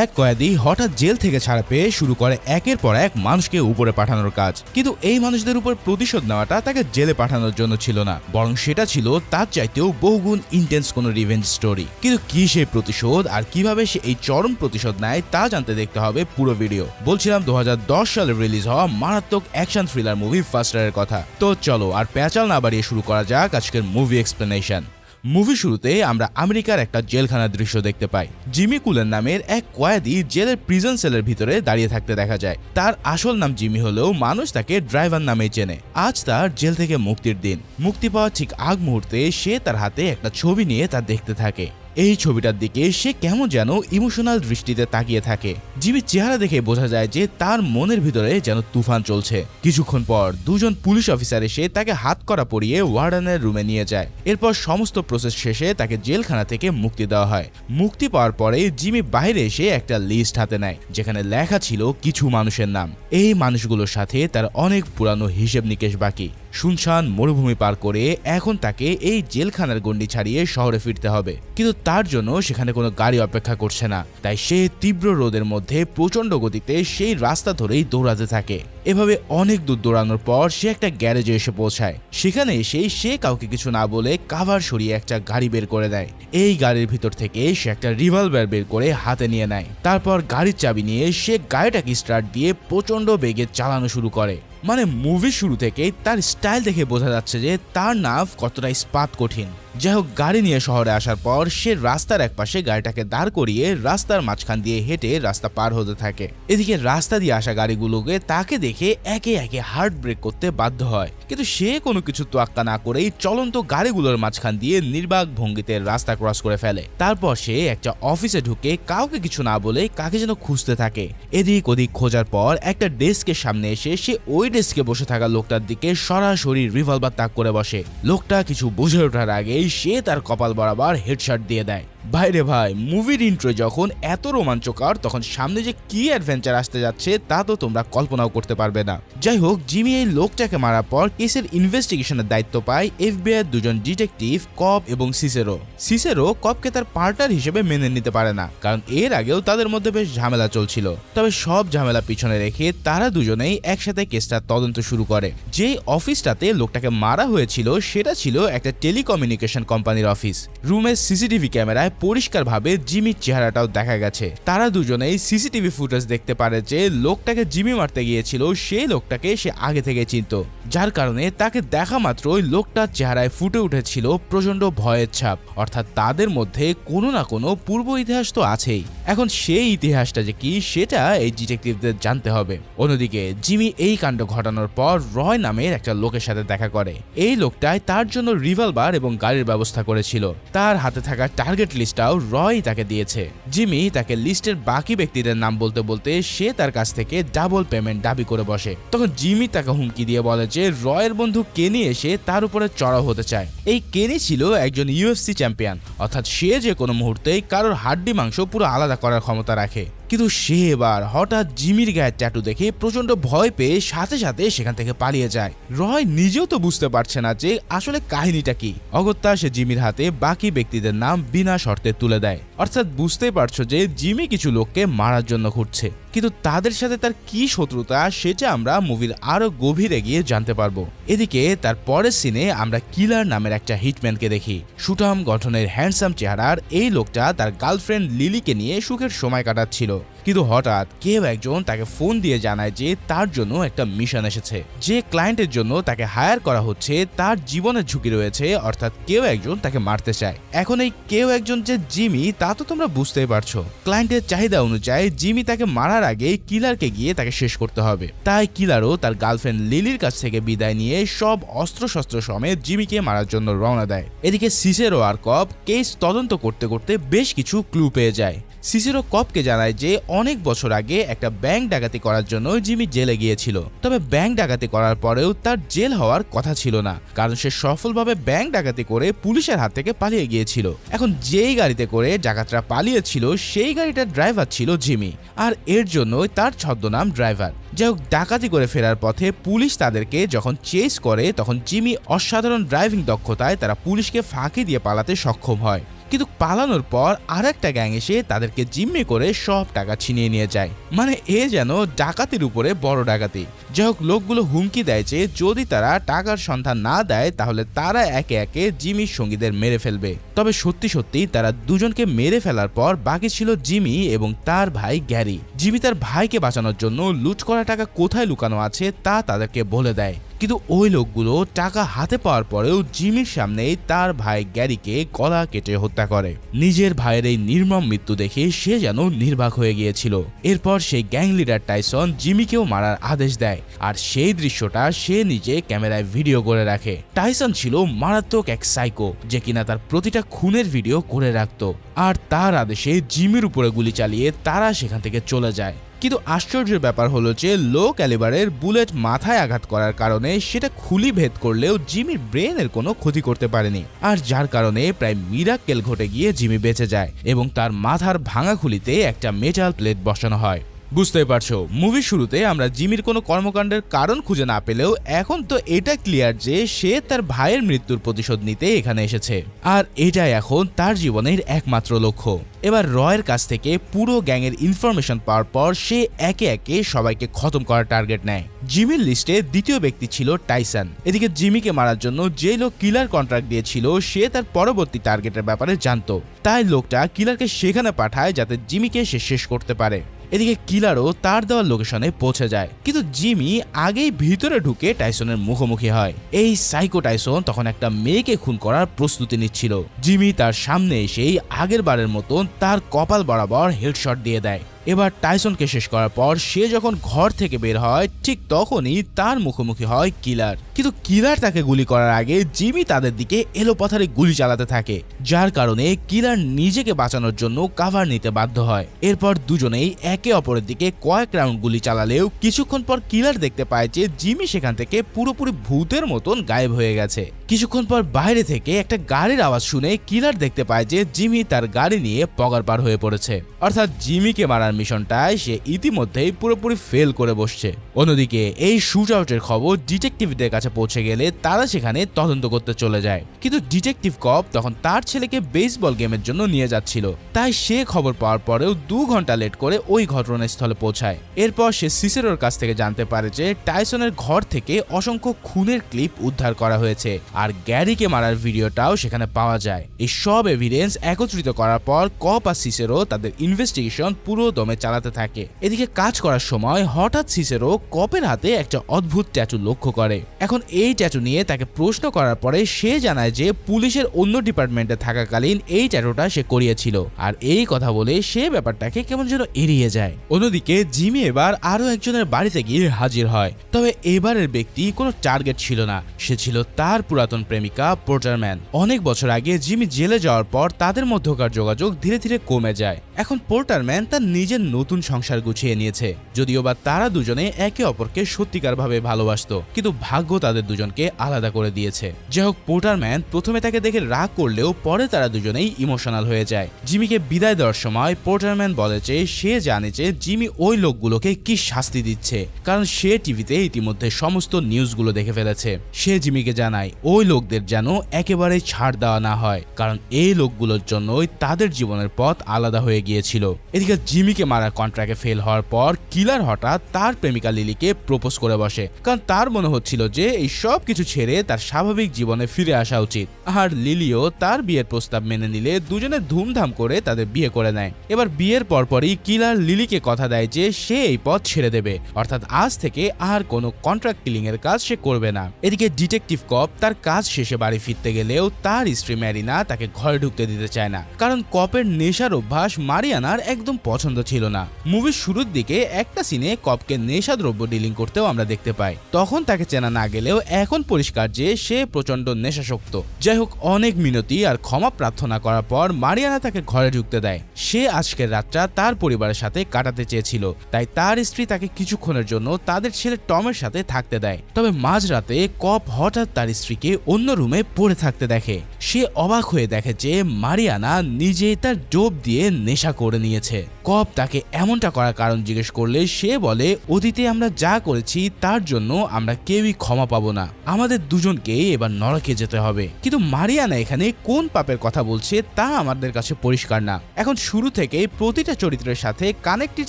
এক কয়েদি হঠাৎ জেল থেকে ছাড়া পেয়ে শুরু করে একের পর এক মানুষকে উপরে পাঠানোর কাজ। কিন্তু এই মানুষদের উপর প্রতিশোধ নেওয়াটা তাকে জেলে পাঠানোর জন্য ছিল না। বরং সেটা ছিল তার চাইতেও বহুগুণ ইন্টেন্স কোনো রিভেঞ্জ স্টোরি কিন্তু কি সেই প্রতিশোধ আর কীভাবে সে এই চরম প্রতিশোধ নেয় তা জানতে দেখতে হবে পুরো ভিডিও বলছিলাম দু হাজার দশ সালে রিলিজ হওয়া মারাত্মক অ্যাকশন থ্রিলার মুভি ফার্স্টারের কথা। তো চলো আর প্যাচাল না বাড়িয়ে শুরু করা যাক আজকের মুভি এক্সপ্লেনেশন মুভি শুরুতে আমরা আমেরিকার একটা জেলখানার দৃশ্য দেখতে পাই। জিমি কুলেন নামের এক কয়েদি জেলের প্রিজন সেলের ভিতরে দাঁড়িয়ে থাকতে দেখা যায়। তার আসল নাম জিমি হলেও মানুষ তাকে ড্রাইভার নামে চেনে। আজ তার জেল থেকে মুক্তির দিন। মুক্তি পাওয়ার ঠিক আগ মুহূর্তে সে তার হাতে একটা ছবি নিয়ে তা দেখতে থাকে। এই ছবিটার দিকে সে কেমন যেন ইমোশনাল দৃষ্টিতে তাকিয়ে থাকে। জিমির চেহারা দেখে বোঝা যায় যে তার মনের ভিতরে যেন তুফান চলছে। কিছুক্ষণ পর দুজন পুলিশ অফিসার এসে তাকে হাত করা পরিয়ে ওয়ার্ডানের রুমে নিয়ে যায়। এরপর সমস্ত প্রসেস শেষে তাকে জেলখানা থেকে মুক্তি দেওয়া হয়। মুক্তি পাওয়ার পরে জিমি বাইরে এসে একটা লিস্ট হাতে নেয়, যেখানে লেখা ছিল কিছু মানুষের নাম। এই মানুষগুলোর সাথে তার অনেক পুরানো হিসেব নিকেশ বাকি। শুনশান মরুভূমি পার করে এখন তাকে এই জেলখানার গণ্ডি ছাড়িয়ে শহরে ফিরতে হবে। কিন্তু তার জন্য সেখানে কোনো গাড়ি অপেক্ষা করছে না। তাই সে তীব্র রোদের মধ্যে প্রচণ্ড গতিতে সেই রাস্তা ধরেই দৌড়াতে থাকে। এভাবে অনেক দূর দৌড়ানোর পর সে একটা গ্যারেজে এসে পৌঁছায়। সেখানে এসে সে কাউকে কিছু না বলে কাভার সরিয়ে একটা গাড়ি বের করে দেয়। এই গাড়ির ভিতর থেকে সে একটা রিভলভার বের করে হাতে নিয়ে নেয়। তারপর গাড়ির চাবি নিয়ে সে গাড়িটাকে স্টার্ট দিয়ে প্রচণ্ড বেগে চালানো শুরু করে। মানে মুভি শুরু থেকেই তার স্টাইল দেখে বোঝা যাচ্ছে যে তার নাভ কতটা ইস্পাত কঠিন। যাই হোক গাড়ি নিয়ে শহরে আসার পর সে রাস্তার একপাশে গাড়িটাকে দাঁড় করিয়ে রাস্তার মাঝখান দিয়ে হেঁটে রাস্তা পার হতে থাকে। এদিকে রাস্তা দিয়ে আসা গাড়িগুলোকে তাকে দেখে একে একে হার্ট ব্রেক করতে বাধ্য হয়। কিন্তু সে কোনো কিছু তোয়াক্কা না করেই চলন্ত গাড়িগুলোর মাঝখান দিয়ে নির্বাক ভঙ্গিতে রাস্তা ক্রস করে ফেলে। তারপর সে একটা অফিসে ঢুকে কাউকে কিছু না বলে কাকে যেন খুঁজতে থাকে। এদিক ওদিক খোঁজার পর একটা ডেস্কের সামনে এসে সে ওই ডেস্কে বসে থাকা লোকটার দিকে সরাসরি রিভলভার তাক করে বসে। লোকটা কিছু বুঝে ওঠার আগেই সে তার কপাল বরাবর হেডশট দিয়ে দেয়। বাইরে ভাই, মুভির ইন্ট্রো যখন এত রোমাঞ্চকর, তখন সামনে যে কি অ্যাডভেঞ্চার আসতে যাচ্ছে, তা তো তোমরা কল্পনাও করতে পারবে না। যাই হোক জিমি এই লোকটাকে মারার পর কেসের ইনভেস্টিগেশনের দায়িত্ব পায় এফবিআই দুজন ডিটেকটিভ কপ এবং সিসেরো সিসেরো কপকে তার পার্টনার হিসেবে মেনে নিতে পারে না, কারণ এর আগেও তাদের মধ্যে বেশ ঝামেলা চলছিল। তবে সব ঝামেলা পিছনে রেখে তারা দুজনেই একসাথে কেসটা তদন্ত শুরু করে। যে অফিসটাতে লোকটাকে মারা হয়েছিল, সেটা ছিল একটা টেলিকমিউনিকেশন কোম্পানির অফিস রুমের সিসিটিভি ক্যামেরায় পরিষ্কারভাবে জিমির চেহারাটাও দেখা গেছে। তারা দুজনেই সিসিটিভি ফুটেজ দেখতে পারে যে লোকটাকে জিমি মারতে গিয়েছিল, সেই লোকটাকে সে আগে থেকে চিনত। যার কারণে তাকে দেখা মাত্রই লোকটার চেহারায় ফুটে উঠেছিল প্রচণ্ড ভয়ের ছাপ। অর্থাৎ তাদের মধ্যে কোনো না কোনো পূর্ব ইতিহাস তো আছেই। এখন সেই ইতিহাসটা যে কি, সেটা এই ডিটেকটিভদের জানতে হবে। অন্যদিকে, জিমি এই কাণ্ড ঘটানোর পর রয় নামের একটা লোকের সাথে দেখা করে। এই লোকটাই তার জন্য রিভলভার এবং গাড়ির ব্যবস্থা করেছিল। তার হাতে থাকা টার্গেট লিস্টটাও রয় তাকে দিয়েছে। জিমি তাকে লিস্টের বাকি ব্যক্তিদের নাম বলতে বলতে সে তার কাছ থেকে ডাবল পেমেন্ট দাবি করে বসে। তখন জিমি তাকে হুমকি দিয়ে বলে যে, রয়ের বন্ধু কেনি এসে তার উপরে চড়াও হতে চায়। এই কেনি ছিল একজন ইউএফসি চ্যাম্পিয়ন। অর্থাৎ সে যে কোনো মুহূর্তেই কারোর হাড্ডি মাংস পুরো আলাদা করার ক্ষমতা রাখে। কিন্তু সে এবার হঠাৎ জিমির গায়ের ট্যাটু দেখে প্রচণ্ড ভয় পেয়ে সাথে সাথে সেখান থেকে পালিয়ে যায়। রয় নিজেও তো বুঝতে পারছে না যে আসলে কাহিনীটা কি। অগত্যা সে জিমির হাতে বাকি ব্যক্তিদের নাম বিনা শর্তে তুলে দেয়। অর্থাৎ বুঝতে পারছ যে জিমি কিছু লোককে মারার জন্য ঘুরছে কিন্তু তাদের সাথে তার কি শত্রুতা সেটা আমরা মুভির আরও গভীরে গিয়ে জানতে পারব। এদিকে তার পরের সিনে আমরা কিলার নামের একটা হিটম্যানকে দেখি। সুঠাম গঠনের হ্যান্ডসাম চেহারার এই লোকটা তার গার্লফ্রেন্ড লিলিকে নিয়ে সুখের সময় কাটাচ্ছিল। কিন্তু হঠাৎ কেউ একজন তাকে ফোন দিয়ে জানায় যে তার জন্য একটা মিশন এসেছে। যে ক্লায়েন্টের জন্য তাকে হায়ার করা হচ্ছে, তার জীবনের ঝুঁকি রয়েছে, অর্থাৎ কেউ একজন তাকে মারতে চায়। এখন এই কেউ একজন যে জিমি, তা তো তোমরা বুঝতেই পারছ। ক্লায়েন্টের চাহিদা অনুযায়ী জিমি তাকে মারার আগে কিলারকে গিয়ে তাকে শেষ করতে হবে। তাই কিলারও তার গার্লফ্রেন্ড লিলির কাছ থেকে বিদায় নিয়ে সব অস্ত্র শস্ত্র সমেত জিমিকে মারার জন্য রওনা দেয়। এদিকে সিসেরো আর কপ কেস তদন্ত করতে করতে বেশ কিছু ক্লু পেয়ে যায়। সিসিরো কপকে জানায় যে অনেক বছর আগে একটা ব্যাংক ডাকাতি করার জন্য জিমি জেলে গিয়েছিল। তবে ব্যাংক ডাকাতি করার পরেও তার জেল হওয়ার কথা ছিল না, কারণ সে সফলভাবে ব্যাংক ডাকাতি করে পুলিশের হাত থেকে পালিয়ে গিয়েছিল। এখন যেই গাড়িতে করে ডাকাতরা পালিয়েছিল, সেই গাড়িটার ড্রাইভার ছিল জিমি, আর এর জন্যই তার ছদ্মনাম ড্রাইভার। যাই হোক, ডাকাতি করে ফেরার পথে পুলিশ তাদেরকে যখন চেস করে, তখন জিমি অসাধারণ ড্রাইভিং দক্ষতায় তারা পুলিশকে ফাঁকি দিয়ে পালাতে সক্ষম হয়। কিন্তু পালানোর পর আর একটা গ্যাং এসে তাদেরকে জিম্মি করে সব টাকা ছিনিয়ে নিয়ে যায়। মানে এ যেন ডাকাতির উপরে বড় ডাকাতি। যাই হোক, লোকগুলো হুমকি দেয় যে যদি তারা টাকার সন্ধান না দেয়, তাহলে তারা একে একে জিমির সঙ্গীদের মেরে ফেলবে। তবে সত্যি সত্যি তারা দুজনকে মেরে ফেলার পর বাকি ছিল জিমি এবং তার ভাই গ্যারি। জিমি তার ভাইকে বাঁচানোর জন্য লুট করা টাকা কোথায় লুকানো আছে তা তাদেরকে বলে দেয়। কিন্তু ওই লোকগুলো টাকা হাতে পাওয়ার পরেও জিমির সামনেই তার ভাই গ্যারিকে গলা কেটে হত্যা করে। নিজের ভাইয়ের এই নির্মম মৃত্যু দেখে সে যেন নির্বাক হয়ে গিয়েছিল। এরপর সেই গ্যাং লিডার টাইসন জিমিকেও মারার আদেশ দেয় আর সেই দৃশ্যটা সে নিজে ক্যামেরায় ভিডিও করে রাখে। টাইসন ছিল মারাত্মক এক সাইকো যে কিনা তার প্রতিটা খুনের ভিডিও করে রাখতো। আর তার আদেশে জিমির উপরে গুলি চালিয়ে তারা সেখান থেকে চলে যায়। কিন্তু আশ্চর্যের ব্যাপার হলো যে লো ক্যালিবারের বুলেট মাথায় আঘাত করার কারণে সেটা খুলি ভেদ করলেও জিমির ব্রেনের কোনো ক্ষতি করতে পারেনি। আর যার কারণে প্রায় মিরাক্কেল ঘটে গিয়ে জিমি বেঁচে যায় এবং তার মাথার ভাঙা খুলিতে একটা মেটাল প্লেট বসানো হয়। বুঝতেই পারছ মুভির শুরুতে আমরা জিমির কোনো কর্মকাণ্ডের কারণ খুঁজে না পেলেও এখন তো এটা ক্লিয়ার যে সে তার ভাইয়ের মৃত্যুর প্রতিশোধ নিতে এখানে এসেছে। আর এটাই এখন তার জীবনের একমাত্র লক্ষ্য। এবার রয়ের কাছ থেকে পুরো গ্যাংয়ের ইনফরমেশন পাওয়ার পর সে একে একে সবাইকে খতম করার টার্গেট নেয়। জিমির লিস্টে দ্বিতীয় ব্যক্তি ছিল টাইসন। এদিকে জিমিকে মারার জন্য যে লোক কিলার কন্ট্রাক্ট দিয়েছিল, সে তার পরবর্তী টার্গেটের ব্যাপারে জানতো। তাই লোকটা কিলারকে সেখানে পাঠায় যাতে জিমিকে সে শেষ করতে পারে। এদিকে কিলারও তার দেওয়ার লোকেশনে পৌঁছে যায়। কিন্তু জিমি আগেই ভিতরে ঢুকে টাইসনের মুখোমুখি হয়। এই সাইকো টাইসন তখন একটা মেয়েকে খুন করার প্রস্তুতি নিচ্ছিল। জিমি তার সামনে এসেই আগের বারের মতন তার কপাল বরাবর হেডশট দিয়ে দেয়। এবার টাইসনকে শেষ করার পর সে যখন ঘর থেকে বের হয়, ঠিক তখনই তার মুখোমুখি হয় কিলার। কিন্তু কিলার তাকে গুলি করার আগে জিমি তাদের দিকে এলোপাথারে গুলি চালাতে থাকে, যার কারণে কিলার নিজেকে বাঁচানোর জন্য কাভার নিতে বাধ্য হয়। এরপর দুজনেই একে অপরের দিকে কয়েক রাউন্ড গুলি চালালেও কিছুক্ষণ পর কিলার দেখতে পায় যে জিমি সেখান থেকে পুরোপুরি ভূতের মতন গায়েব হয়ে গেছে। কিছুক্ষণ পর বাইরে থেকে একটা গাড়ির আওয়াজ শুনে কিলার দেখতে পায় যে জিমি তার গাড়ি নিয়ে পগার পার হয়ে পড়েছে। অর্থাৎ জিমিকে মারার মিশনটায় সে ইতিমধ্যেই পুরোপুরি ফেল করে বসছে। অন্যদিকে এই শুট আউটের খবর ডিটেকটিভদের কাছে পৌঁছে গেলে তারা সেখানে তদন্ত করতে চলে যায়। কিন্তু ডিটেকটিভ কপ তখন তার ছেলেকে বেসবল গেমের জন্য নিয়ে যাচ্ছিল। তাই সে খবর পাওয়ার পরেও দু ঘণ্টা লেট করে ওই ঘটনাস্থলে পৌঁছায়। এরপর সে সিসেরোর কাছ থেকে জানতে পারে যে টাইসনের ঘর থেকে অসংখ্য খুনের ক্লিপ উদ্ধার করা হয়েছে আর গ্যারিকে মারার ভিডিওটাও সেখানে পাওয়া যায়। এই সব এভিডেন্স একত্রিত করার পর কপ আর সিসেরো তাদের ইনভেস্টিগেশন পুরো দমে চালাতে থাকে। এদিকে কাজ করার সময় হঠাৎ সিসেরো কপের হাতে একটা অদ্ভুত ট্যাটু লক্ষ্য করে। এখন এই ট্যাটু নিয়ে তাকে প্রশ্ন করার পরে সে জানায় যে পুলিশের অন্য ডিপার্টমেন্টে থাকাকালীন এই ট্যাটুটা সে করিয়েছিল। আর এই কথা বলে সে ব্যাপারটাকে কেমন যেন এড়িয়ে যায়। অন্যদিকে জিমি এবার আরও একজনের বাড়িতে গিয়ে হাজির হয়। তবে এবারের ব্যক্তি কোনো টার্গেট ছিল না। সে ছিল তার পুরাতন প্রেমিকা পোর্টারম্যান অনেক বছর আগে জিমি জেলে যাওয়ার পর তাদের মধ্যকার যোগাযোগ ধীরে ধীরে কমে যায়। এখন পোর্টারম্যান তার নিজের নতুন সংসার গুছিয়ে নিয়েছে। যদিও বা তারা দুজনে একে অপরকে সত্যিকারভাবে ভালোবাসতো, কিন্তু ভাগ্য তাদের দুজনকে আলাদা করে দিয়েছে। যাই হোক পোর্টারম্যান প্রথমে তাকে দেখে রাগ করলেও পরে তারা দুজনেই ইমোশনাল হয়ে যায়। জিমিকে বিদায় দেওয়ার সময় পোর্টারম্যান বলে যে, সে জানে যে জিমি ওই লোকগুলোকে কি শাস্তি দিচ্ছে, কারণ সে টিভিতে ইতিমধ্যে সমস্ত নিউজগুলো দেখে ফেলেছে। সে জিমিকে জানায়, ওই লোকদের যেন একেবারে ছাড় দেওয়া না হয়, কারণ এই লোকগুলোর জন্যই তাদের জীবনের পথ আলাদা হয়ে গিয়েছিল। এদিকে জিমিকে মারার কন্ট্রাক্টে ফেল হওয়ার পর কিলার হঠাৎ তার প্রেমিকা লিলিকে প্রপোজ করে বসে। কারণ তার মনে হচ্ছিল যে এই সব কিছু ছেড়ে তার স্বাভাবিক জীবনে ফিরে আসা উচিত। আর লিলিও তার বিয়ের প্রস্তাব মেনে নিলে দুজনে ধুমধাম করে তাদের বিয়ে করে নেয়। এবার বিয়ের পরপরই কিলার লিলিকে কথা দেয় যে সে এই পথ ছেড়ে দেবে। অর্থাৎ আজ থেকে আর কোনো কন্ট্রাক্ট কিলিং এর কাজ সে করবে না। এদিকে ডিটেকটিভ কপ তার কাজ শেষে বাড়ি ফিরতে গেলেও তার স্ত্রী ম্যারিনা তাকে ঘরে ঢুকতে দিতে চায় না। কারণ কপের নেশার অভ্যাস মারিয়ানার একদম পছন্দ ছিল না। মুভির শুরুর দিকে একটা সিনে কপকে নেশা দ্রব্য ডিলিং করতেও আমরা দেখতে পাই। তখন তাকে চেনা না গেলেও এখন পরিষ্কার যে সে প্রচণ্ড নেশাসক্ত যাই হোক, অনেক মিনতি আর ক্ষমা প্রার্থনা করার পর মারিয়ানা তাকে ঘরে ঢুকতে দেয়। সে আজকের রাতটা তার পরিবারের সাথে কাটাতে চেয়েছিল। তাই তার স্ত্রী তাকে কিছুক্ষণের জন্য তাদের ছেলে টমের সাথে থাকতে দেয়। তবে মাঝরাতে কপ হঠাৎ তার স্ত্রীকে অন্য রুমে পড়ে থাকতে দেখে। সে অবাক হয়ে দেখে যে মারিয়ানা নিজেই তার ডোব দিয়ে নেশা করে নিয়েছে। কপ তাকে এমনটা করার কারণ জিজ্ঞেস করলে সে বলে, অতীতে আমরা যা করেছি তার জন্য আমরা কেউই ক্ষমা পাবো না। আমাদের দুজনকে এবার নরকে যেতে হবে। কিন্তু মারিয়ানা এখানে কোন পাপের কথা বলছে তা আমাদের কাছে পরিষ্কার না। এখন শুরু থেকে প্রতিটা চরিত্রের সাথে কানেক্টেড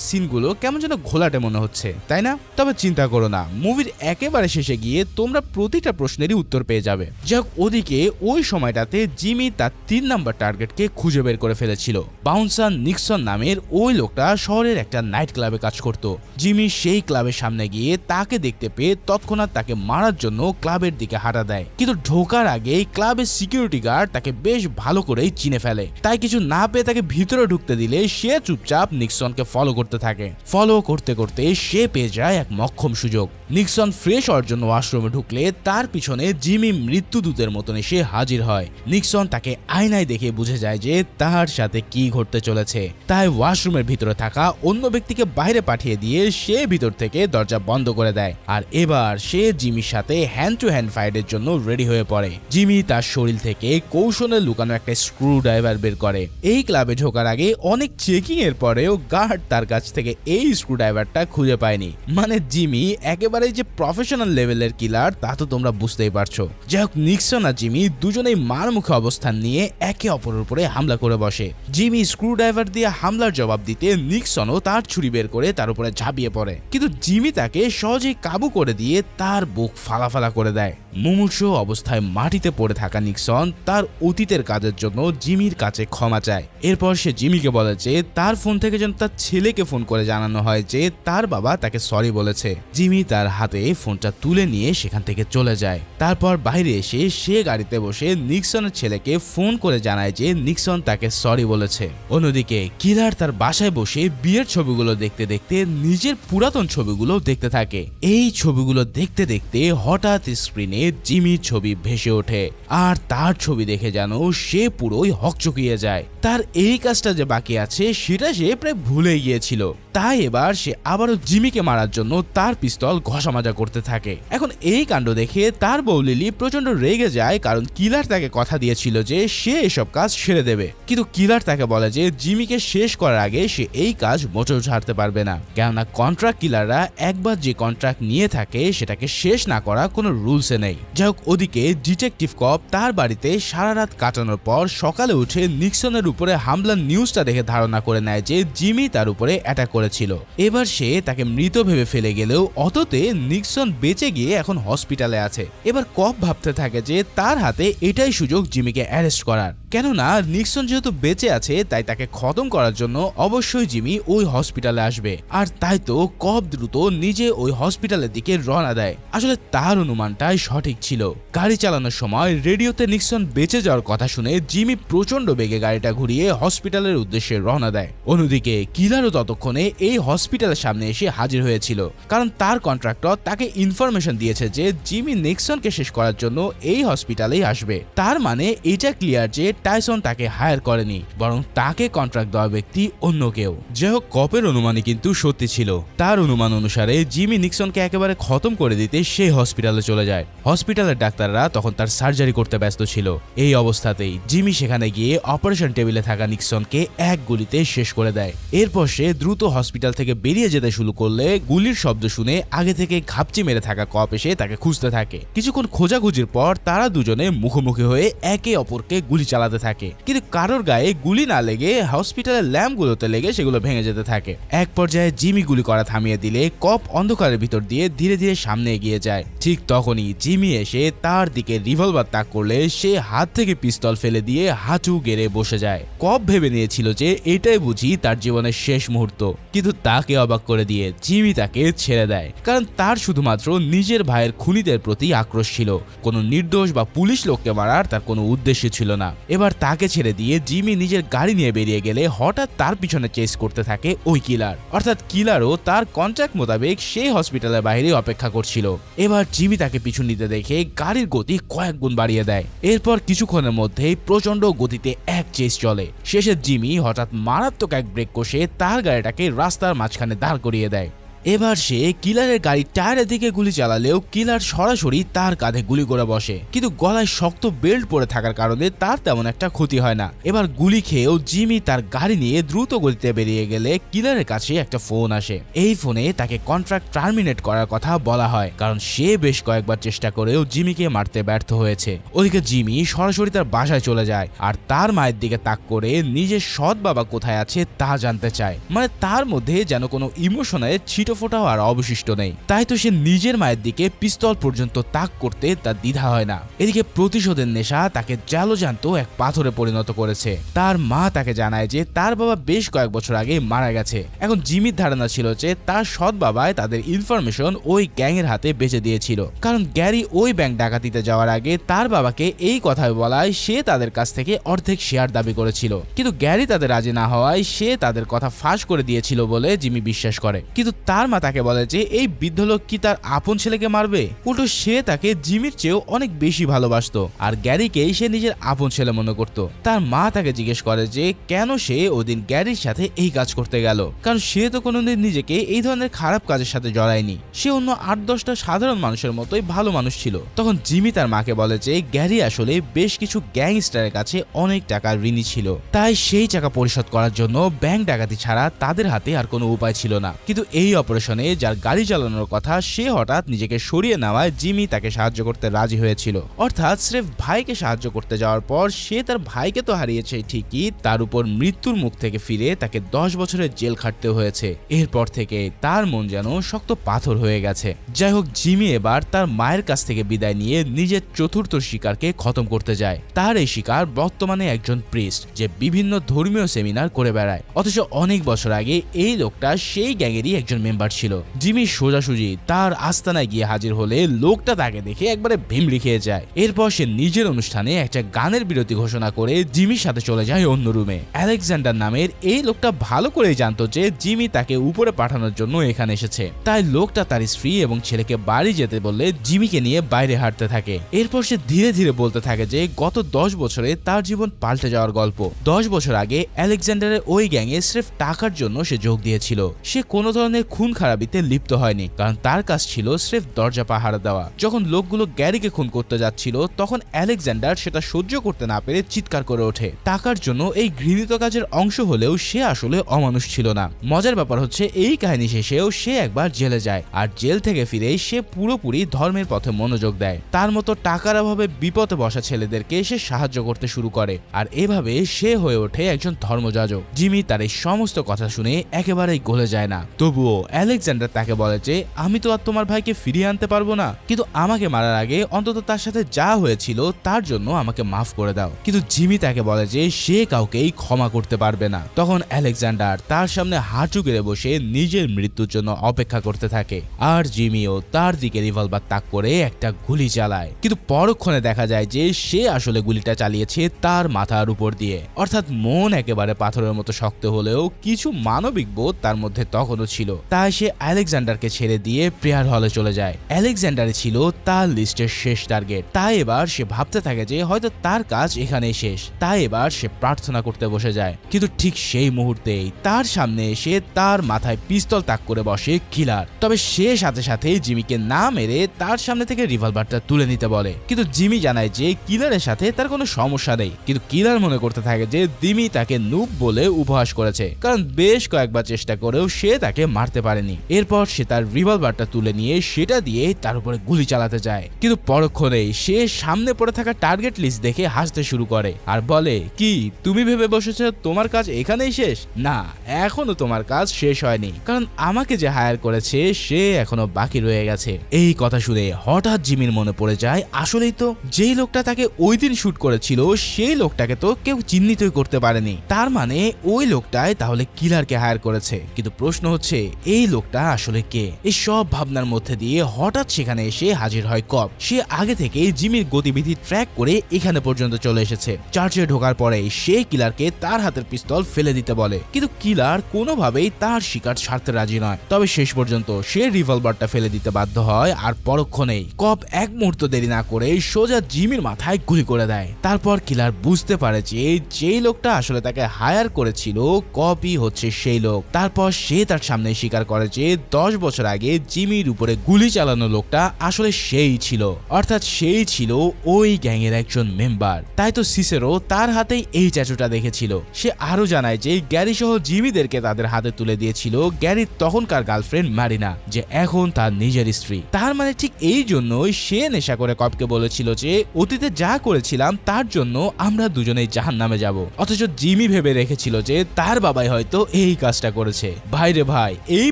সিনগুলো কেমন যেন ঘোলাটে মনে হচ্ছে, তাই না? তবে চিন্তা করো না, মুভির একেবারে শেষে গিয়ে তোমরা প্রতিটা প্রশ্নেরই উত্তর পেয়ে যাবে। যাক, ওদিকে ওই সময়টাতে জিমি তার তিন নাম্বার টার্গেটকে খুঁজে বের করে ফেলেছিল। বাউন্সার নিক্সন নামের ওই লোকটা শহরের একটা নাইট ক্লাবে কাজ করত। জিমি সেই ক্লাবের সামনে গিয়ে তাকে দেখতে পেয়ে তৎক্ষণাৎ তাকে মারার জন্য ক্লাবের দিকে হাঁটা দেয়। কিন্তু ঢোকার আগেই ক্লাবের সিকিউরিটি গার্ড তাকে বেশ ভালো করেই চিনে ফেলে। তাই কিছু না পেয়ে তাকে ভিতরে ঢুকতে দিলে সে চুপচাপ নিক্সনকে ফলো করতে থাকে। ফলো করতে করতে সে পেয়ে যায় এক মক্ষম সুযোগ। নিক্সন ফ্রেশ হওয়ার জন্য ওয়াশরুমে ঢুকলে তার পিছনে জিমি মৃত্যুদূতের মতন এসে হাজির হয়। নিক্সন তাকে আয়নায় দেখে বুঝে যায় যে তার সাথে কি ঘটতে চলেছে। তাই ওয়াশরুমের ভিতরে থাকা অন্য ব্যক্তিকে বাইরে পাঠিয়ে দিয়ে সে ভিতর থেকে দরজা বন্ধ করে দেয়। আর এবার সে জিমির সাথে হ্যান্ড টু হ্যান্ড ফাইটের জন্য রেডি হয়ে পড়ে। জিমি তার শরীর থেকে কৌশলে লুকানো একটা স্ক্রু ড্রাইভার বের করে। এই ক্লাবে ঢোকার আগে অনেক চেকিং এর পরেও গার্ড তার কাছ থেকে এই স্ক্রু ড্রাইভারটা খুঁজে পায়নি। মানে জিমি একেবারে যে প্রফেশনাল লেভেলের কিলার তা তো তোমরা বুঝতেই পারছ। যাই হোক নিক্সন আর জিমি দুজনেই মার মুখে অবস্থান নিয়ে একে অপরের উপরে হামলা করে বসে। জিমি স্ক্রু ড্রাইভার দিয়ে হামলার জবাব দিতে নিক্সনও তার ছুরি বের করে তার উপরে ঝাঁপিয়ে পড়ে। কিন্তু জিমি তাকে সহজেই কাবু করে দিয়ে তার বুক ফালাফালা করে দেয়। মুমূর্ষ অবস্থায় মাটিতে পড়ে থাকা নিক্সন তার অতীতের কাজের জন্য জিমির কাছে ক্ষমা চায়। এরপর সে জিমিকে বলে যে, তার ফোন থেকে যেন তার ছেলেকে ফোন করে জানানো হয় যে, তার বাবা তাকে সরি বলেছে। জিমি তার হাতে ফোনটা তুলে নিয়ে সেখান থেকে চলে যায়। তারপর বাইরে এসে সে গাড়িতে বসে নিক্সনের ছেলেকে ফোন করে জানায় যে, নিক্সন তাকে সরি বলেছে। অন্যদিকে কিলার তার বাসায় বসে বিয়ের ছবিগুলো দেখতে দেখতে নিজের পুরাতন ছবিগুলো দেখতে থাকে। এই ছবিগুলো দেখতে দেখতে হঠাৎ স্ক্রিনে জিমির ছবি ভেসে ওঠে। আর তার ছবি দেখে যেন সে পুরোই হকচকিয়ে যায়। তার এই কাজটা যে বাকি আছে, সেটা সে প্রায় ভুলে গিয়েছিল। তাই এবার সে আবারও জিমিকে মারার জন্য তার পিস্তল ঘষা মাজা করতে থাকে। এখন এই কাণ্ড দেখে তার বউ লিলি প্রচণ্ড রেগে যায় কারণ কিলার তাকে কথা দিয়েছিল যে সে এসব কাজ সেরে দেবে। কিন্তু কিলার তাকে বলে যে জিমিকে শেষ করার আগে সে এই কাজ মোটেও ছাড়তে পারবে না। কেননা কন্ট্রাক্ট কিলাররা একবার যে কন্ট্রাক্ট নিয়ে থাকে সেটাকে শেষ না করা কোনো রুলসে নেই। যাই হোক, ওদিকে ডিটেকটিভ কপ তার বাড়িতে সারা রাত কাটানোর পর সকালে উঠে নিক্সনের উপরে হামলার নিউজটা দেখে ধারণা করে নেয় যে জিমি তার উপরে অ্যাটাক করেছিল এবার সে তাকে মৃত ভেবে ফেলে গেলেও অততে নিক্সন বেঁচে গিয়ে এখন হসপিটালে আছে। এবার কপ ভাবতে থাকে যে তার হাতে এটাই সুযোগ জিমিকে অ্যারেস্ট করার। কেননা নিক্সন যেহেতু বেঁচে আছে, তাই তাকে খতম করার জন্য অবশ্যই জিমি ওই হসপিটালে আসবে। আর তাই তো কপ দ্রুত নিজে ওই হসপিটালের দিকে রওনা দেয়। আসলে তার অনুমানটাই সঠিক ছিল। গাড়ি চালানোর সময় রেডিওতে নিক্সন বেঁচে যাওয়ার কথা শুনে জিমি প্রচণ্ড বেগে গাড়িটা ঘুরিয়ে হসপিটালের উদ্দেশ্যে রওনা দেয়। অন্যদিকে কিলারও ততক্ষণে এই হসপিটালের সামনে এসে হাজির হয়েছিল। কারণ তার কন্ট্রাক্টর তাকে ইনফরমেশন দিয়েছে যে জিমি নিক্সনকে শেষ করার জন্য এই হসপিটালেই আসবে। তার মানে এটা ক্লিয়ার যে টাইসন তাকে হায়ার করেনি, বরং তাকে কন্ট্রাক্ট দেওয়া ব্যক্তি অন্য কেউ। যাই হোক কপের অনুমানই কিন্তু সত্যি ছিল। তার অনুমান অনুসারে জিমি নিক্সনকে একেবারে খতম করে দিতে সেই হসপিটালে চলে যায়। হসপিটালের ডাক্তাররা তখন তার সার্জারি করতে ব্যস্ত ছিল। এই অবস্থাতেই জিমি সেখানে গিয়ে অপারেশন টেবিলে থাকা নিক্সনকে এক গুলিতে শেষ করে দেয়। এরপর সে দ্রুত হসপিটাল থেকে বেরিয়ে যেতে শুরু করলে গুলির শব্দ শুনে আগে থেকে ঘাপচি মেরে থাকা কপ এসে তাকে খুঁজতে থাকে। কিছুক্ষণ খোঁজাখুঁজির পর তারা দুজনে মুখোমুখি হয়ে একে অপরকে গুলি চালাতে থাকে। কিন্তু কারোর গায়ে গুলি না লেগে হসপিটালের ল্যাম্পগুলোতে লেগে সেগুলো ভেঙে যেতে থাকে। এক পর্যায়ে জিমি গুলি করা থামিয়ে দিলে কপ অন্ধকারের ভিতর দিয়ে ধীরে ধীরে সামনে এগিয়ে যায়। ঠিক তখনই জিমি এসে তার দিকে রিভলভার তাক করলে সে হাত থেকে পিস্তল ফেলে দিয়ে হাঁটু গেড়ে বসে যায়। কপ ভেবে নিয়েছিল যে এটাই বুঝি তার জীবনের শেষ মুহূর্ত। কিন্তু তাকে অবাক করে দিয়ে জিমি তাকে ছেড়ে দেয়। কারণ তার শুধুমাত্র নিজের ভাইয়ের খুনিদের প্রতি আক্রোশ ছিল। কোনো নির্দোষ বা পুলিশ লোককে মারার তার কোনো উদ্দেশ্য ছিল না। এবার তাকে ছেড়ে দিয়ে জিমি নিজের গাড়ি নিয়ে বেরিয়ে গেলে হঠাৎ তার পিছনে চেস করতে থাকে ওই কিলার অর্থাৎ কিলারও তার কন্ট্রাক্ট মোতাবেক সেই হসপিটালের বাইরে অপেক্ষা করছিল। এবার জিমি তাকে পিছু নিতে দেখে গাড়ির গতি কয়েক গুণ বাড়িয়ে দেয়। এরপর কিছুক্ষণের মধ্যেই প্রচণ্ড গতিতে এক চেস চলে। শেষে জিমি হঠাৎ মারাত্মক এক ব্রেক কষে তার গাড়িটাকে রাস্তার মাঝখানে দাঁড় করিয়ে দেয়। এবার সে কিলারের গাড়ির টায়ারের দিকে গুলি চালালেও কিলার সরাসরি তার কাঁধে গুলি করে বসে। কিন্তু গলায় শক্ত বেল্ট পরে থাকার কারণে তার তেমন একটা ক্ষতি হয় না। এবার গুলি খেয়েও জিমি তার গাড়ি নিয়ে দ্রুত গতিতে বেরিয়ে গেলে কিলারের কাছে একটা ফোন আসে। এই ফোনে তাকে কন্ট্রাক্ট টার্মিনেট করার কথা বলা হয়, কারণ সে বেশ কয়েকবার চেষ্টা করেও জিমিকে মারতে ব্যর্থ হয়েছে। ওদিকে জিমি সরাসরি তার বাসায় চলে যায়, আর তার মায়ের দিকে তাক করে নিজের সৎ বাবা কোথায় আছে তা জানতে চায়। মানে তার মধ্যে যেন কোনো ইমোশনের ছিটো ফোটাও আর অবশিষ্ট নেই। তাই তো সে নিজের মায়ের দিকে পিস্তল পর্যন্ত তাক করতে তার দ্বিধা হয় না। এদিকে প্রতিশোধের নেশা তাকে জালো এক পাথরে পরিণত করেছে। তার মা তাকে জানায় যে তার বাবা বেশ কয়েক বছর আগে মারা গেছে। এখন জিমির ধারণা ছিল যে তার সৎ বাবায় তাদের ইনফরমেশন ওই গ্যাংয়ের হাতে বেঁচে দিয়েছিল। কারণ গ্যারি ওই ব্যাংক ডাকাতিতে যাওয়ার আগে তার বাবাকে এই কথা বলায় সে তাদের কাছ থেকে অর্ধেক শেয়ার দাবি করেছিল। কিন্তু গ্যারি তাদের রাজি না হওয়ায় সে তাদের কথা ফাঁস করে দিয়েছিল বলে জিমি বিশ্বাস করে। কিন্তু তার মা তাকে বলে যে, এই বৃদ্ধ লোক কি তার আপন ছেলেকে মারবে? উল্টো সে তাকে জিমির চেয়েও অনেক বেশি ভালোবাসতো। আর গ্যারিকেই সে নিজের আপন ছেলে মনে করত। তার মা তাকে জিজ্ঞেস করে যে, কেন সে ওদিন গ্যারির সাথে এই কাজ করতে গেল? কারণ সে তো কোনোদিন নিজেকে এই ধরনের খারাপ কাজের সাথে জড়ায়নি। সে অন্য আট, দশটা সাধারণ মানুষের মতোই ভালো মানুষ ছিল। তখন জিমি তার মাকে বলে যে, গ্যারি আসলে বেশ কিছু গ্যাংস্টারের কাছে অনেক টাকার ঋণী ছিল। তাই সেই টাকা পরিশোধ করার জন্য ব্যাংক ডাকাতি ছাড়া তাদের হাতে আর কোনো উপায় ছিল না। কিন্তু এই অপারেশনে যার গাড়ি চালানোর কথা সে হঠাৎ নিজেকে সরিয়ে নেওয়ায় জিমি তাকে সাহায্য করতে রাজি হয়েছিল। অর্থাৎ স্রেফ ভাইকে সাহায্য করতে যাওয়ার পর সে তার ভাইকে তো হারিয়েছে, ঠিকই তার উপর মৃত্যুর মুখ থেকে ফিরে তাকে দশ বছরের জেল খাটতে হয়েছে। এরপর থেকে তার মন যেন শক্ত পাথর হয়ে গেছে। যাই হোক, জিমি এবার তার মায়ের কাছ থেকে বিদায় নিয়ে নিজের চতুর্থ শিকারকে খতম করতে যায়। তার এই শিকার বর্তমানে একজন প্রিস্ট যে বিভিন্ন ধর্মীয় সেমিনার করে বেড়ায়। অথচ অনেক বছর আগে এই লোকটা সেই গ্যাংয়েরই একজন মেম্বার ছিল। জিমি সোজাসুজি তার আস্তানায় গিয়ে হাজির হলে লোকটা তাকে দেখে একবারে ভিমড়ি খেয়ে যায়। এরপর সে নিজের অনুষ্ঠানে একটা গানের বিরতি ঘোষণা করে জিমির সাথে চলে যায় অন্য রুমে। আলেকজান্ডার নামের এই লোকটা ভালো করেই জানতো যে জিমি তাকে উপরে পাঠানোর জন্য এখানে এসেছে। তাই লোকটা তার স্ত্রী এবং ছেলেকে বাড়ি যেতে বললে জিমিকে নিয়ে বাইরে হাঁটতে থাকে। এরপর সে ধীরে ধীরে বলতে থাকে যে গত দশ বছরে তার জীবন পাল্টে যাওয়ার গল্প। দশ বছর আগে আলেকজান্ডারের ওই গ্যাংয়ে স্রেফ টাকার জন্য সে যোগ দিয়েছিল। সে কোনো ধরনের খুন খারাপিতে লিপ্ত হয়নি, কারণ তার কাজ ছিল স্রেফ দরজা পাহারা দেওয়া। যখন লোকগুলো গ্যারিকে খুন করতে যাচ্ছিল, তখন আলেকজান্ডার সেটা সহ্য করতে না পেরে চিৎকার করে ওঠে। টাকার জন্য এই ঘৃণিত কাজের অংশ হলেও সে আসলে অমানুষ ছিল না। মজার ব্যাপার হচ্ছে, এই কাহিনী শেষেও সে একবার জেলে যায়, আর জেল থেকে ফিরেই সে পুরোপুরি ধর্মের পথে মনোযোগ দেয়। তার মতো টাকার অভাবে বিপদে বসা ছেলেদেরকে সে সাহায্য করতে শুরু করে, আর এভাবে সে হয়ে ওঠে একজন ধর্মযাজক জিমি তার এই সমস্ত কথা শুনে একেবারেই গলে যায় না। তবুও আলেকজান্ডার তাকে বলে যে, আমি তো আর তোমার ভাইকে ফিরিয়ে আনতে পারব না। কিন্তু আমাকে মারার আগে অন্তত তার সাথে যা হয়েছিল তার জন্য আমাকে মাফ করে দাও। কিন্তু জিমি তাকে বলে যে, সে কাউকেই ক্ষমা করতে পারবে না। তখন আলেকজান্ডার তার সামনে হাঁটু গেড়ে বসে নিজের মৃত্যুর জন্য অপেক্ষা করতে থাকে। আর জিমিও তার দিকে রিভলভার তাক করে একটা গুলি চালায়। কিন্তু পরক্ষণে দেখা যায় যে, সে আসলে গুলিটা চালিয়েছে তার মাথার উপর দিয়ে। অর্থাৎ মন একেবারে পাথরের মতো শক্ত হলেও কিছু মানবিক বোধ তার মধ্যে তখনও ছিল। তাই সে আলেকজান্ডারকে ছেড়ে দিয়ে প্রেয়ার হলে চলে যায়। আলেকজান্ডার ছিল তার লিস্টের শেষ টার্গেট তাই এবার সে ভাবতে থাকে যে হয়তো তার কাজ এখানেই শেষ। তাই এবার সে প্রার্থনা করতে বসে যায়। কিন্তু ঠিক সেই মুহূর্তেই তার সামনে এসে তার মাথায় পিস্তল তাক করে বসে কিলার। তবে সে সাথে সাথে জিমিকে না মেরে তার সামনে থেকে রিভলভারটা তুলে নিতে বলে। কিন্তু জিমি জানায় যে কিলারের সাথে তার কোনো সমস্যা নেই। কিন্তু কিলার মনে করতে থাকে যে দিমি তাকে নুব বলে উপহাস করেছে। কারণ বেশ কয়েকবার চেষ্টা করেও সে তাকে মারতে পারেনি। এরপর সে তার রিভলভারটা তুলে নিয়ে সেটা দিয়ে তার উপরে গুলি চালাতে যায়। কিন্তু পরক্ষণেই সে সামনে পড়ে থাকা টার্গেট লিস্ট দেখে হাসতে শুরু করে আর বলে, কি, তুমি ভেবে বসেছো তোমার কাজ এখানেই শেষ? না, এখনও তোমার কাজ শেষ হয়নি। কারণ আমাকে যে হায়ার করেছে সে এখনও বাকি রয়ে গেছে। এই কথা শুনে হঠাৎ জিমির মনে পড়ে যায়, আসলেই তো যেই লোকটা তাকে ওই দিন শুট করেছিল, সেই লোকটাকে তো কেউ চিহ্নিতই করতে পারেনি। তার মানে ওই লোকটাই তাহলে কিলারকে হায়ার করেছে। কিন্তু প্রশ্ন হচ্ছে, এই লোকটা আসলে কে? এই সব ভাবনার মধ্যে দিয়ে হঠাৎ সেখানে এসে হাজির হয় কপ। সে আগে থেকে জিমির গতিবিধি ট্র্যাক করে এখানে পর্যন্ত চলে এসেছে। চার্চে ঢোকার পরে সে কিলারকে তার হাতের পিস্তল ফেলে দিতে বলে। কিন্তু কিলার কোনোভাবেই তার শিকার ছাড়তে রাজি নয়। তবে শেষ পর্যন্ত সে রিভলভারটা ফেলে দিতে বাধ্য হয় আর পরক্ষণেই কপ এক মুহূর্ত দেরি না করে সোজা জিমির মাথায় গুলি করে দেয়। তারপর কিলার বুঝতে পারে যে যেই লোকটা আসলে তাকে হায়ার করেছিল, কপই হচ্ছে সেই লোক। তারপর সে তার সামনে স্বীকার করে। করে যে দশ বছর আগে জিমির উপরে গুলি চালানো লোকটা আসলে সেই ছিল। অর্থাৎ সেই ছিল ওই গ্যাংয়ের একজন মেম্বার। তাই তো সিসেরও তার হাতেই এই ট্যাটুটা দেখেছিল। সে আরও জানায় যে গ্যারি সহ জিমিদেরকে তাদের হাতে তুলে দিয়েছিল গ্যারির তখনকার গার্লফ্রেন্ড মারিনা যে এখন তার নিজের স্ত্রী। তার মানে ঠিক এই জন্যই সে নেশা করে কপকে বলেছিল যে, অতীতে যা করেছিলাম তার জন্য আমরা দুজনেই জাহান নামে যাব। অথচ জিমি ভেবে রেখেছিল যে, তার বাবাই হয়তো এই কাজটা করেছে। ভাইরে ভাই, এই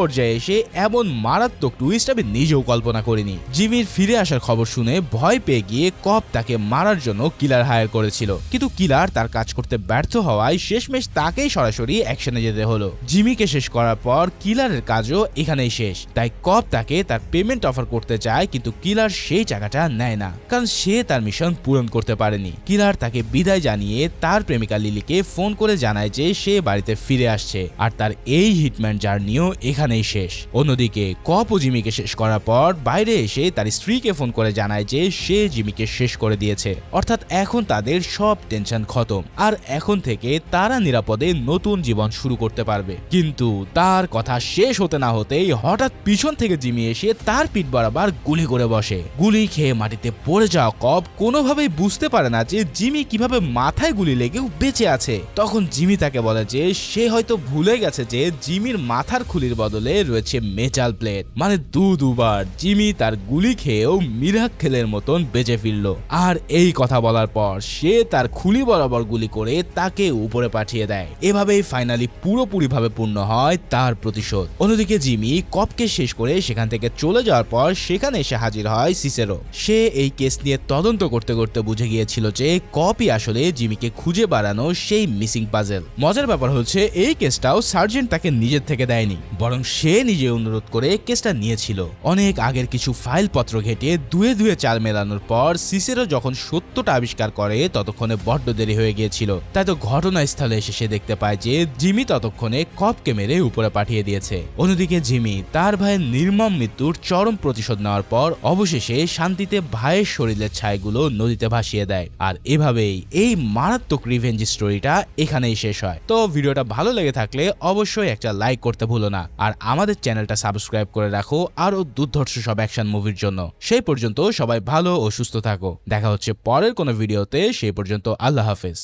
পর্যায়ে এসে এমন মারাত্মক টুইস্ট আমি নিজেও কল্পনা করিনি। জিমির ফিরে আসার খবর শুনে ভয় পেয়ে গিয়ে কপ তাকে মারার জন্য কিলার হায়ার করেছিল। কিন্তু কিলার তার কাজ করতে ব্যর্থ হওয়ায় শেষমেশ তাকেই সরাসরি অ্যাকশনে যেতে হলো। জিমিকে শেষ করার পর কিলারের কাজও এখানেই শেষ। তাই কপ তাকে তার পেমেন্ট অফার করতে চায়, কিন্তু কিলার সেই টাকাটা নেয় না। কারণ সে তার মিশন পূরণ করতে পারেনি। কিলার তাকে বিদায় জানিয়ে তার প্রেমিকা লিলিকে ফোন করে জানায় যে সে বাড়িতে ফিরে আসছে। আর তার এই হিটম্যান জার্নিও এখানেই শেষ। অন্যদিকে কপ ও জিমিকে শেষ করার পর বাইরে এসে তার স্ত্রীকে ফোন করে জানায় যে সে জিমিকে শেষ করে দিয়েছে। অর্থাৎ এখন তাদের সব টেনশন খতম। আর এখন থেকে তারা নিরাপদে নতুন জীবন শুরু করতে পারবে। কিন্তু তার কথা শেষ হতে না হতেই হঠাৎ পিছন থেকে জিমি এসে তার পিঠ বরাবর গুলি করে বসে। গুলি খেয়ে মাটিতে পড়ে যাওয়া কব কোনোভাবেই বুঝতে পারে না যে জিমি কীভাবে মাথায় গুলি লেগেও বেঁচে আছে। তখন জিমি তাকে বলে যে সে হয়তো ভুলে গেছে যে জিমির মাথার খুলির বদলে রয়েছে মেটাল প্লেট। মানে দু দুবার জিমি তার গুলি খেয়েও মিরাক্কেলের মতন বেঁচে ফিরল। আর এই কথা বলার পর সে তার খুলি বরাবর গুলি করে তাকে উপরে পাঠিয়ে দেয়। এভাবেই ফাইনালি পুরোপুরিভাবে পূর্ণ হয় তার প্রতিশোধ। অন্যদিকে জিমি কপকে শেষ করে সেখান থেকে চলে যাওয়ার পর সেখানে এসে হাজির হয় সিসেরো। সে এই কেস নিয়ে তদন্ত করতে করতে বুঝে গিয়েছিল যে কপই আসলে জিমিকে খুঁজে বাড়ানো সেই মিসিং পাজেল। মজার ব্যাপার হচ্ছে, এই কেসটাও সার্জেন্ট তাকে নিজের থেকে দেয়নি। বরং সে নিজে অনুরোধ করে কেসটা নিয়েছিল। অনেক আগের কিছু ফাইলপত্র ঘেটে দুয়ে দুয়ে চাল মেলানোর পর সিসেরো যখন সত্যটা আবিষ্কার করে, ততক্ষণে বড্ড দেরি হয়ে গিয়েছিল। তাই তো ঘটনাস্থলে এসে সে দেখতে পায় যে জিমি ততক্ষণে কপকে মেরে উপরে পাঠিয়ে দিয়েছে। অন্যদিকে জিমি তার ভাইয়ের নির্মম মৃত্যুর চরম প্রতিশোধ নেওয়ার পর অবশেষে শান্তিতে ভাইয়ের শরীরের ছাইগুলো নদীতে ভাসিয়ে দেয়। আর এভাবেই এই মারাত্মক রিভেঞ্জ স্টোরিটা এখানেই শেষ হয়। তো ভিডিওটা ভালো লেগে থাকলে অবশ্যই একটা লাইক করতে ভুলো না। আর আমাদের চ্যানেলটা সাবস্ক্রাইব করে রাখো আরও দুর্ধর্ষ সব অ্যাকশন মুভির জন্য। সেই পর্যন্ত সবাই ভালো ও সুস্থ থাকো। দেখা হচ্ছে পরের কোনো ভিডিওতে সেই পর্যন্ত আল্লাহ হাফেজ।